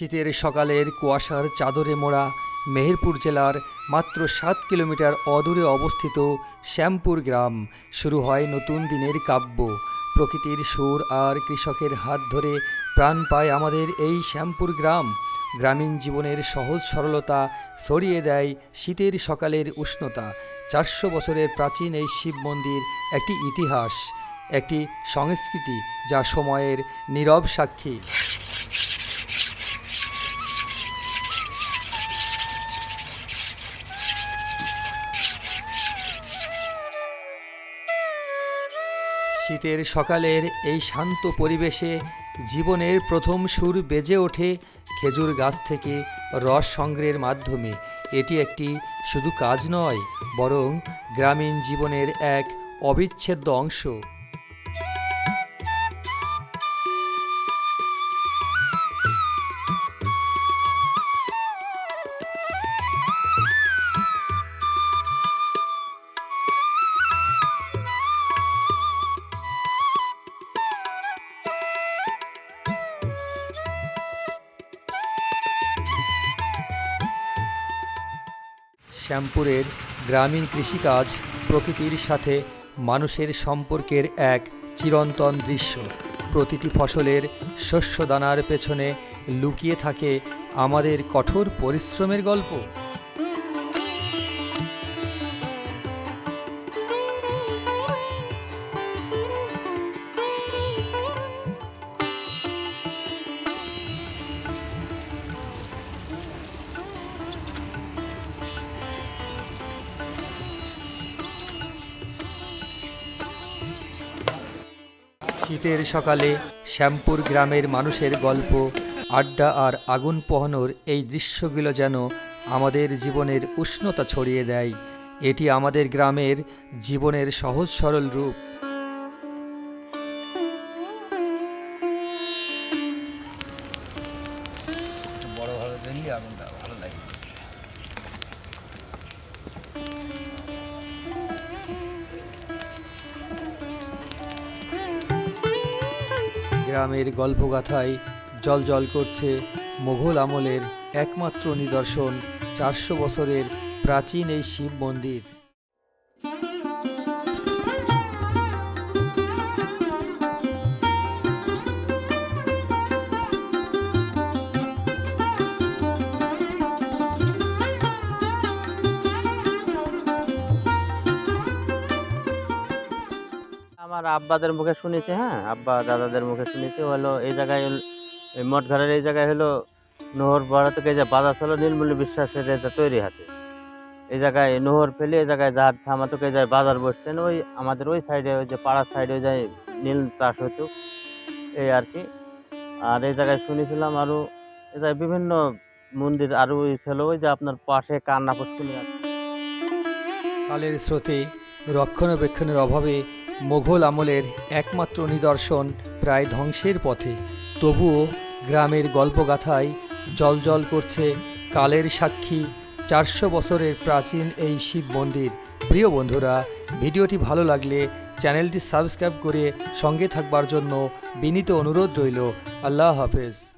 শীতের সকালের কুয়াশার চাদরে মোড়া মেহেরপুর জেলার মাত্র সাত কিলোমিটার অদূরে অবস্থিত শ্যামপুর গ্রাম। শুরু হয় নতুন দিনের কাব্য। প্রকৃতির সুর আর কৃষকের হাত ধরে প্রাণ পায় আমাদের এই শ্যামপুর গ্রাম। গ্রামীণ জীবনের সহজ সরলতা ছড়িয়ে দেয় শীতের সকালের উষ্ণতা। চারশো বছরের প্রাচীন এই শিব মন্দির একটি ইতিহাস, একটি সংস্কৃতি যা সময়ের নীরব সাক্ষী। শীতের সকালের এই শান্ত পরিবেশে জীবনের প্রথম সুর বেজে ওঠে খেজুর গাছ থেকে রস সংগ্রহের মাধ্যমে। এটি একটি শুধু কাজ নয়, বরং গ্রামীণ জীবনের এক অবিচ্ছেদ্য অংশ। শ্যামপুরের গ্রামীণ কৃষিকাজ প্রকৃতির সাথে মানুষের সম্পর্কের এক চিরন্তন দৃশ্য। প্রতিটি ফসলের শস্যদানার পেছনে লুকিয়ে থাকে আমাদের কঠোর পরিশ্রমের গল্প। শীতের সকালে শ্যামপুর গ্রামের মানুষের গল্প, আড্ডা আর আগুন পোহানোর এই দৃশ্যগুলো যেন আমাদের জীবনের উষ্ণতা ছড়িয়ে দেয়। এটি আমাদের গ্রামের জীবনের সহজ সরল রূপ। বড় ভালো আগুনটা ভালো লাগে গ্রামের গল্পগাথায় জল জল করছে মোঘল আমলের একমাত্র নিদর্শন চারশো বছরের প্রাচীন এই শিব মন্দির। আমার আব্বাদের মুখে শুনেছি হ্যাঁ? আব্বা দাদাদের মুখে শুনেছি, হলো এই জায়গায় হল- এই জায়গায় হলো নোহর বড়া থেকে যে বাজার ছিল নীলমূল্য বিশ্বাসের এটা তৈরি হাতে। এই জায়গায় নোহর ফেলে এই জায়গায় যার থামা থেকে যায় বাজার বসতেন, ওই আমাদের ওই সাইডে, ওই যে পাড়ার সাইডে ওই যায় নীল চাষ হতো, এই আর কি। আর এই জায়গায় শুনেছিলাম আরও জায়গায় বিভিন্ন মন্দির আরও ওই ছিল, ওই যে আপনার পাশে কান্না পুষ্কুনি আছে। কালের স্রোতে রক্ষণাবেক্ষণের অভাবে মোঘল আমলের একমাত্র নিদর্শন প্রায় ধ্বংসের পথে। তবুও গ্রামের গল্পগাথায় জলজল করছে কালের সাক্ষী চারশো বছরের প্রাচীন এই শিব মন্দির। প্রিয় বন্ধুরা, ভিডিওটি ভালো লাগলে চ্যানেলটি সাবস্ক্রাইব করে সঙ্গে থাকবার জন্য বিনীত অনুরোধ রইল। আল্লাহ হাফেজ।